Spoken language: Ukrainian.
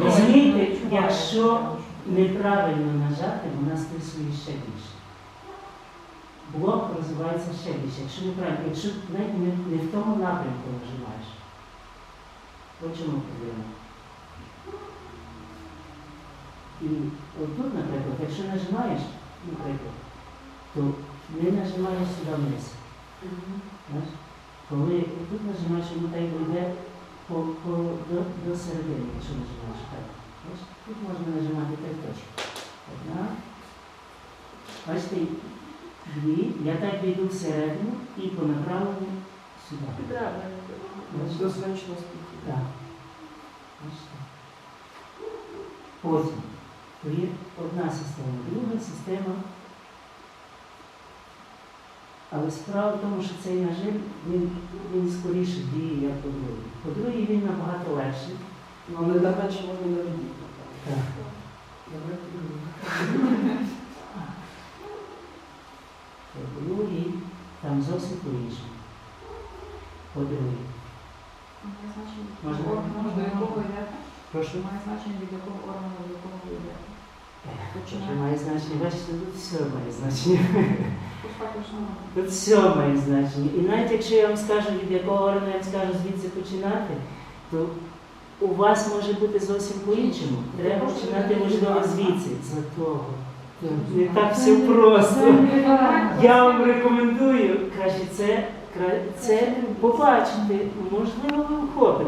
Розумієте, якщо неправильно нажати, вона стресує ще більше. Блок розвивається ще більше. Якщо неправильно, якщо навіть не, не в тому напрямку нажимаєш. Чому проблема. І отут, наприклад, якщо нажимаєш, наприклад, то не нажимаєш сюди вниз. Коли тут нажимаєш, воно так йде по, по, до, до середини, якщо нажимаєш так. Бачиш? Тут можна нажимати так точно. Одна. Бачите, дві. Я так війду всередину і по направленню сюди. Бачите? До сонячного спілки. Так. Бачите? Потім. То є одна система, друга система. Але справа в тому, що цей нажим, він, він скоріше діє, як по другій. По другій він набагато легший. Ну, але на менше можна навіть. По другій там зовсім по-іншому. По другій. Можна? Можна якого йде? Прошу. Має значення від якого органу до якого ви йдете. Це має значення. Бачите, тут все має значення. Тут все має значення. І навіть якщо я вам скажу, від якого органу я вам скажу звідси починати, то у вас може бути зовсім по-іншому. Треба починати, можливо, звідси, за того. Не так все просто. Я вам рекомендую краще це, це побачити. Можливо, ви вхопите.